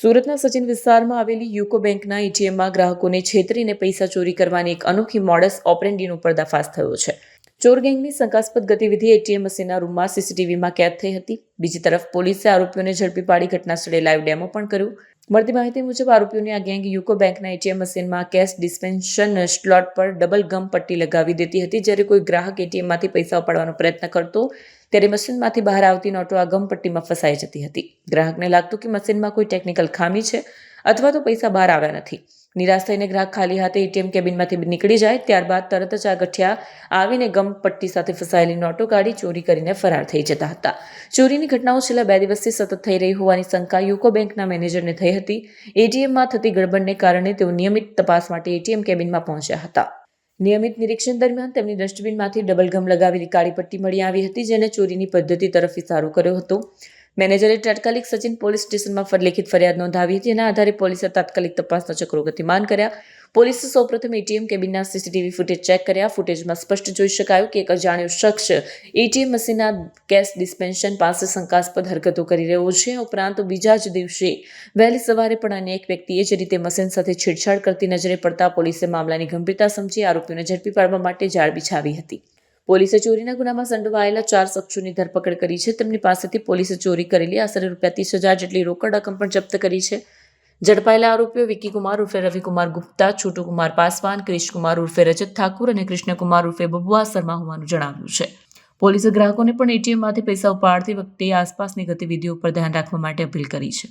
સુરતના સચિન વિસ્તારમાં આવેલી યુકો બેંકના એટીએમમાં ગ્રાહકોને છેતરીને પૈસા ચોરી કરવાની એક અનોખી મોડસ ઓપરેન્ડીનો પર્દાફાશ થયો છે. ચોર ગેંગની શંકાસ્પદ ગતિવિધિ એટીએમ મશીનના રૂમમાં સીસીટીવીમાં કેદ થઈ હતી. બીજી તરફ પોલીસે આરોપીઓને ઝડપી પાડી ઘટનાસ્થળે લાઈવ ડેમો પણ કર્યું. મળતી માહિતી મુજબ આરોપીઓની આ ગેંગ યુકો બેંકના એટીએમ મશીનમાં કેશ ડિસ્પેન્શન સ્લોટ પર ડબલ ગમ પટ્ટી લગાવી દેતી હતી. જ્યારે કોઈ ગ્રાહક એટીએમમાંથી પૈસા ઉપાડવાનો પ્રયત્ન કરતો, ત્યારે મશીનમાંથી બહાર આવતી નોટો આ ગમ પટ્ટીમાં ફસાઈ જતી હતી. ગ્રાહકને લાગતું કે મશીનમાં કોઈ ટેકનિકલ ખામી છે અથવા તો પૈસા બહાર આવ્યા નથી. નિરાશ થઈને ગ્રાહક ખાલી હાથે એટીએમ કેબિનમાંથી નીકળી જાય, ત્યારબાદ તરત જ આ ગઠિયા આવીને ગમ પટ્ટી સાથે ફસાયેલી નોટો કાઢી ચોરી કરીને ફરાર થઈ જતા હતા. ચોરીની ઘટનાઓ છેલ્લા બે દિવસથી સતત થઈ રહી હોવાની શંકા યુકો બેંકના મેનેજરને થઈ હતી. એટીએમમાં થતી ગડબડને કારણે તેઓ નિયમિત તપાસ માટે એટીએમ કેબિનમાં પહોંચ્યા હતા. નિયમિત નિરીક્ષણ દરમિયાન તેમની ડસ્ટબિનમાંથી ડબલ ગમ લગાવેલી કાળી પટ્ટી મળી આવી હતી, જેને ચોરીની પદ્ધતિ તરફ ઇશારો કર્યો હતો. મેનેજરે તાત્કાલિક સચિન પોલીસ સ્ટેશનમાં ફર લેખિત ફરિયાદ નોંધાવી જેના આધારે પોલીસે તાત્કાલિક તપાસના ચક્રો ગતિમાન કર્યા. પોલીસે સૌપ્રથમ એટીએમ કેબિનના સીસીટીવી ફૂટેજ ચેક કર્યા. ફૂટેજમાં સ્પષ્ટ જોઈ શકાયું કે એક અજાણ્યો શખ્સ એટીએમ મશીનના કેશ ડિસ્પેન્શન પાસે શંકાસ્પદ હરકતો કરી રહ્યો છે. ઉપરાંત બીજા જ દિવસે વહેલી સવારે પણ અન્ય એક વ્યક્તિએ જ રીતે મશીન સાથે છેડછાડ કરતી નજરે પડતા પોલીસે મામલાની ગંભીરતા સમજી આરોપીઓને ઝડપી પાડવા માટે જાળ બિછાવી હતી. પોલીસે ચોરીના ગુનામાં સંડોવાયેલા ચાર શખ્સોની ધરપકડ કરી છે. તેમની પાસેથી પોલીસે ચોરી કરેલી આશરે રૂપિયા ત્રીસ હજાર જેટલી રોકડ રકમ પણ જપ્ત કરી છે. ઝડપાયેલા આરોપીઓ વિકી કુમાર ઉર્ફે રવિકુમાર ગુપ્તા છોટુકુમાર પાસવાન ક્રિશકુમાર ઉર્ફે રજત ઠાકુર અને કૃષ્ણકુમાર ઉર્ફે બબુઆ શર્મા હોવાનું જણાવ્યું છે. પોલીસે ગ્રાહકોને પણ એટીએમમાંથી પૈસા ઉપાડતી વખતે આસપાસની ગતિવિધિઓ પર ધ્યાન રાખવા માટે અપીલ કરી છે.